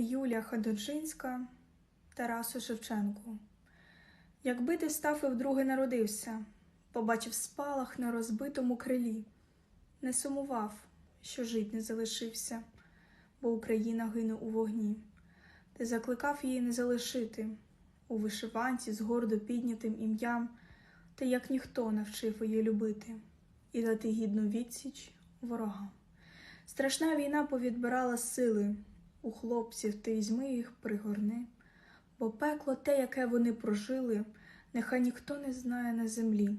Юлія Хододжинська, Тарасу Шевченку. Якби ти став і вдруге народився, побачив спалах на розбитому крилі, не сумував, що жить не залишився, бо Україна гине у вогні. Ти закликав її не залишити у вишиванці з гордо піднятим ім'ям, ти як ніхто навчив її любити і дати гідну відсіч ворогам. Страшна війна повідбирала сили у хлопців, ти візьми їх пригорни, бо пекло те, яке вони прожили, нехай ніхто не знає на землі.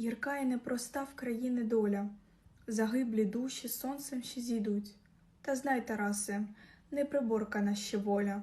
Гірка і непроста в країни доля, загиблі душі сонцем ще зійдуть. Та знай, Тарасе, не приборкана ще воля,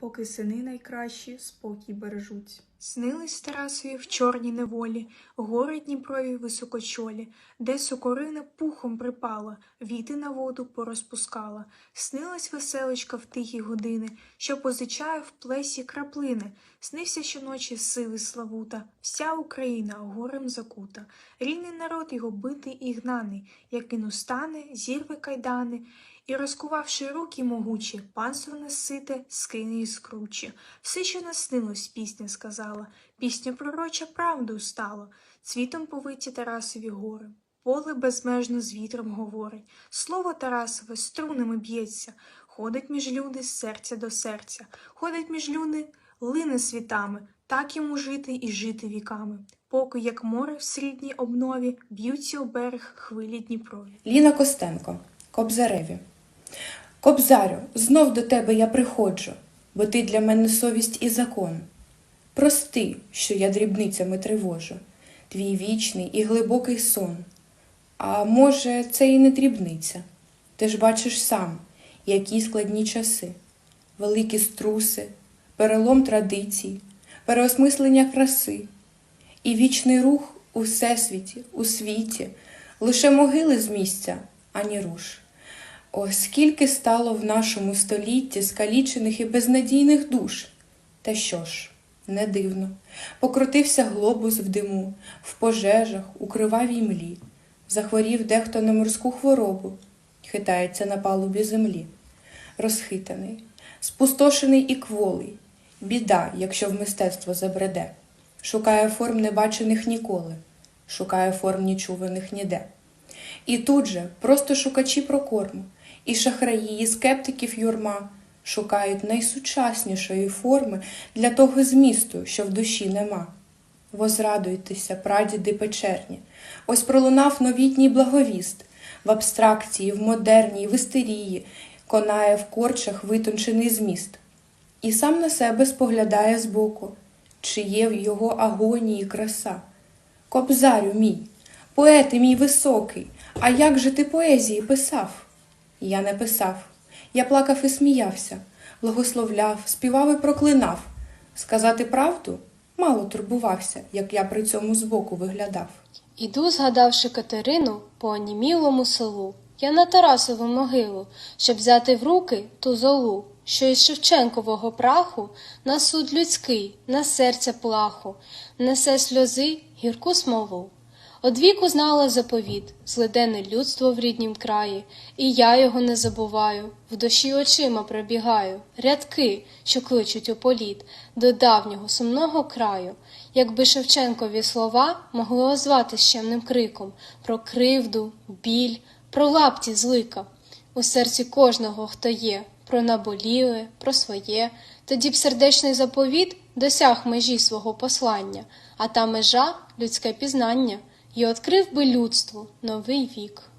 поки сини найкращі спокій бережуть. Снились Тарасові в чорній неволі, гори Дніпрові високочолі, де сокорина пухом припала, віти на воду порозпускала. Снилась веселочка в тихі години, що позичає в плесі краплини. Снився щоночі сили Славута, вся Україна горем закута. Рідний народ його битий і гнаний, як він устане, зірве кайдани, і, розкувавши руки могучі, панство насите, скине і скруче. Все, що наснилось, пісня сказала, пісня пророча правду стала. Цвітом повиті Тарасові гори, поле безмежно з вітром говорить. Слово Тарасове струнами б'ється, ходить між люди з серця до серця, ходить між люди, лине світами, так йому жити і жити віками. Поки, як море в срібній обнові, б'ються у берег хвилі Дніпрові. Ліна Костенко, Кобзареві. Кобзарю, знов до тебе я приходжу, бо ти для мене совість і закон. Прости, що я дрібницями тривожу, твій вічний і глибокий сон. А може, це і не дрібниця. Ти ж бачиш сам, які складні часи, великі струси, перелом традицій, переосмислення краси, і вічний рух у всесвіті, у світі, лише могили з місця, ані руш. О, скільки стало в нашому столітті скалічених і безнадійних душ. Та що ж, не дивно, покрутився глобус в диму, в пожежах, у кривавій млі, захворів дехто на морську хворобу, хитається на палубі землі, розхитаний, спустошений і кволий, біда, якщо в мистецтво забреде, шукає форм небачених ніколи, шукає форм нічуваних ніде. І тут же просто шукачі прокорму, і шахраї, і скептиків юрма шукають найсучаснішої форми для того змісту, що в душі нема. Возрадуйтеся, прадіди печерні, ось пролунав новітній благовіст, в абстракції, в модерній, в істерії, конає в корчах витончений зміст. І сам на себе споглядає збоку, чи є в його агонії краса. Кобзарю мій, поети мій високий, а як же ти поезії писав? Я не писав. Я плакав і сміявся, благословляв, співав і проклинав. Сказати правду мало турбувався, як я при цьому збоку виглядав. Іду, згадавши Катерину по онімілому селу, я на Тарасову могилу, щоб взяти в руки ту золу, що із Шевченкового праху на суд людський, на серця плаху, несе сльози гірку смолу. Одвіку знала заповіт, злиденне людство в ріднім краї, і я його не забуваю, в душі очима пробігаю, рядки, що кличуть у політ, до давнього сумного краю. Якби Шевченкові слова могли озвати щемним криком про кривду, біль, про лапті злика. У серці кожного, хто є, про наболіле, про своє, тоді б сердечний заповіт досяг межі свого послання, а та межа людське пізнання, і відкрив би людству новий вік.